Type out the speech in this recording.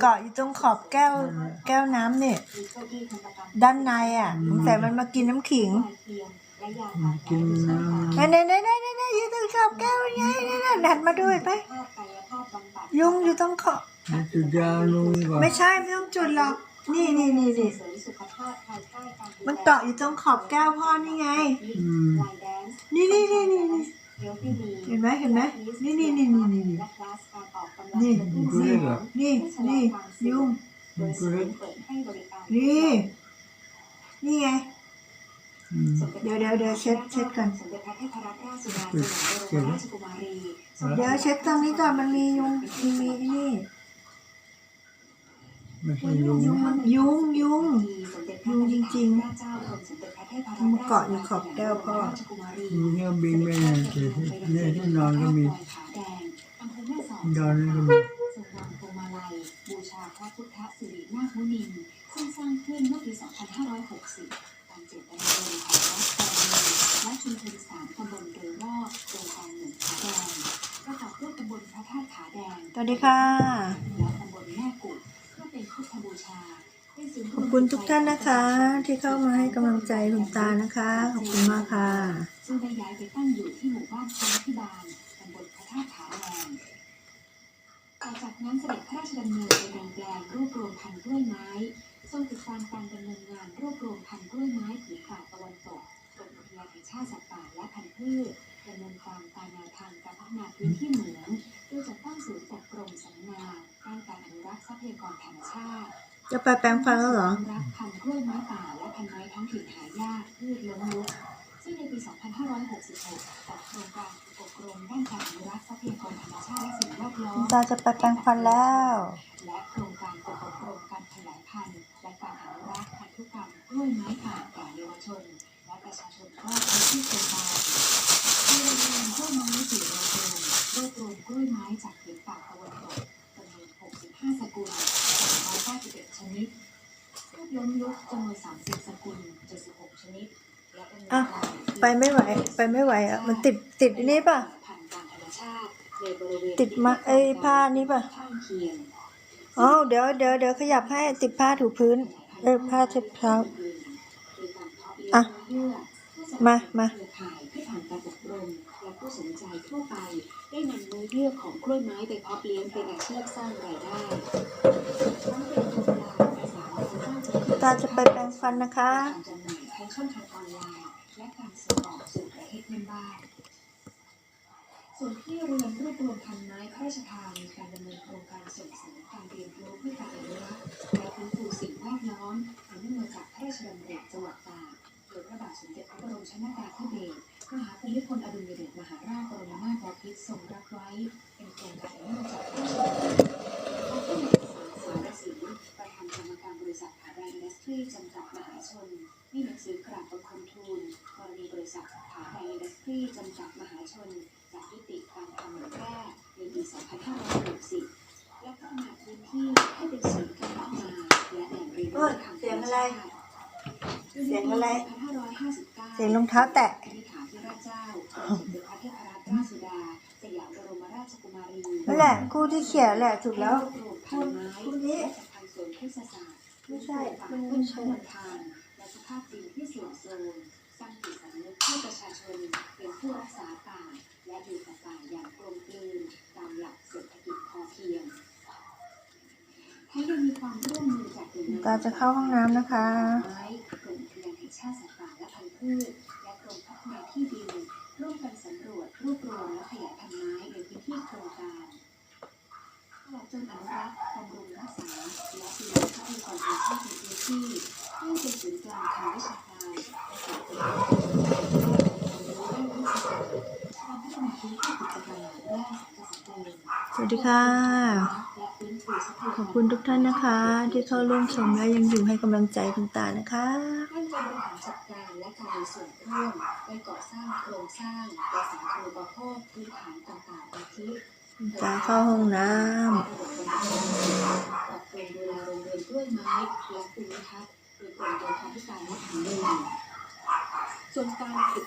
เกาะอยู่ตรงขอบแก้ว แก้วน้ำเนี่ย ด้านในอะแต่มันมากินน้ำขิงกินน้ไหนไหนไหนไหนไหนไหนอยู่ตรงขอบแก้วไงนั่นน่ะดันมาด้วยไปยุงอยู่ตรงขอบำมันจุดยาลงก่อนไม่ใช่ไม่ต้องจุดหรอก นี่นี่นี่นี่มันเกาะอยู่ตรงขอบแก้วพ่อนี่ไงอืมนี่นี่นี่นี่นี่เห็นไหมเห็นไหมนี่นี่นี่นี่นี่นี่มัน นี่นี่ยุงนี่นี่ไง เดี๋ยวเดี๋ยวเดี๋ยวเช็ดเช็ดก่อนเดี๋ยวเช็ดตรงนี้ก่อนมันมียุงมีมีนี่ม่ใช่ยุงยุงยุงยุงยุงจริงๆมันเกาะอยู่ขอบแก้วพ่อยุงเนี่ยบินไปเนี่ยแต่ที่เนี่ยงนอนก็มีนอนก็มี ระพุทธสิรินาคมุนินซึ่งสร้างขึ้นเมื่อปี 2560 ตามเจตนารมณ์ของรัฐบาลและชุมชนสามตำบลโดยรอบโครงการหนึ่งขาแดงประกอบด้วยตำบลพระธาตุขาแดงสวัสดีค่ะและตำบลแม่กุดเพื่อเป็นพุทธบูชาเป็นศูนย์รขวอบมคุณทุกท่านนะคะ ที่เข้ามาให้กำลังใจคุณตานะคะ ขอบคุณมากค่ะซึ่งได้ย้ายไปตั้งอยู่ที่หมู่บ้านช้างพิบาลตำบลพระธาตุขาแดง ต่อจากนั้นเสด็จพระราชดำเนินไปยังแปลงรวบรวมพันธุ์กล้วยไม้ ทรงติดตามการดำเนินงานรวบรวมพันธุ์กล้วยไม้ผืนป่าตะวันตกกรมอุทยานแห่งชาติสัตว์ป่าและพันธุ์พืชดำเนินการตามแนวทางการพัฒนาพื้นที่เหมืองโดยจัดตั้งศูนย์จากกรมสำนักงานด้านการอนุรักษ์ทรัพยากรธรรมชาติจะไปแปลงฟันแล้วเหรออนุรักษ์พันธุ์กล้วยไม้ป่าและพันธุ์ไม้ท้องถิ่นหายากพืชล้มลุกซึ่งในปี 2566จัดโครงการ ตาจะไปแปลงฟันแล้ว และโครงการฝึกอบรมการขยายพันธุ์และการอนุรักษ์พันธุกรรมกล้วยไม้ป่าแก่เยาวชน และประชาชนรอบพื้นที่โครงการโดยรวมกล้วยไม้สี่โรงเรือนรวบรวมกล้วยไม้จากผืนป่าตะวันตกจำนวน65สกุล291ชนิดรูปล้มลุกจำนวน30สกุล76ชนิดและเนินอะไปไม่ไหว ไปไม่ไหวอะ มันติดติดนนี้ป่ะพันธุ์ตามธรรมชาติ ติดมาไอ้ผ้านี้ป่ะข้างเคียงอ๋อเดี๋ยวเดี๋ยวเดี๋ยวขยับให้ติดผ้าถูพื้น เออผ้าเช็ดเท้าอะ มามาเครือข่ายที่ผ่านการอบรมและผู้สนใจทั่วไป ได้นำเนื้อเยื่อของกล้วยไม้ไปเพาะเลี้ยงเป็นอาชีพสร้างรายได้ทั้งเป็นโครงการประสานงานสร้างพื้นที่ตาจะไปแปลงฟันนะคะ ส่วนที่เรือนรวบรวมพันไม้พระราชทานการดำเนินโครงการส่งเสริมการเรียนรู้เพื่อการอนุรักษ์และฟื้นฟูสิ่งแวดล้อมอันเนื่องมาจากพระราชดำริจังหวัดตากโดยพระบาทสมเด็จพระบรมชนากาธิเบศรมหาภูมิพลอดุลยเดชมหาราชบรมนาถบพิตรทรงรับไว้เป็นโครงการอันเนื่องจากพระราชดำริขอผู้นำสารสารสินประธานกรรมการบริษัทหาแรงอินดัสทรีจำกัดมหาชนมีหนังสือกราบบังคมทูลกรณีบริษัทหาแรงอินดัสทรีจำกัดมหาชนจากยุติการทำเหมืองแร่ใน ปี2560และพัฒนาพื้นที่ให้เป็นศูนย์การพัฒนาและแหล่งเรียนรู้ทางธรรมชาติเสียงอะไร2559เสียงรองเท้าแตะอธิษฐานที่ราชเจ้าสมเด็จพระเทพรัตนราชสุดาสยามบรมราชกุมารีนั่นแหละคู่ที่เขียนแหละถูกแล้วรวบรวมพันไม้คู่นี้และจัดพันธุ์สวนพฤกษศาสตร์ไม่ใช่ป่าต้นชั้นลำธารและสภาพดินที่เสื่อมโทรมสร้างจิตสำนึกให้ประชาชนเป็นผู้รักษาป่าและอยู่กับป่าอย่างกลมกลืน ตาจะเข้าห้องน้ำนะคะไม้กรมอุทยานแห่งชาติสัตว์ป่าและพันธุ์พืชและกรมพัฒนาที่ดินร่วมกันสำรวจรวบรวมและขยายพันธุ์ไม้ในพื้นที่โครงการตลอดจนอนุรักษ์บำรุงรักษาและดูแลทรัพยากรธรรมชาติในพื้นที่ให้เป็นศูนย์กลางทางวิชาการและการเป็นความด้วิชาการการพัฒนาพื้นที่กิจกรรมด้านเกษตรกรสวัสดีค่ะ ขอบคุณทุกท่านนะคะ ที่เข้าร่วมชมและยังอยู่ให้กำลังใจคุณตานะคะให้การบริหารจัดการและการมีส่วนร่วมในก่อสร้างโครงสร้างและสาธารณูปโภคพื้นฐานต่างๆอาทิคุณตาเข้าห้องน้ำระบบคอนโทรลปรับปรุงดูแลโรงเรือนกล้วยไม้และภูมิทัศน์โดยกรมโยธาธิการและผังเมืองส่วนการฝึก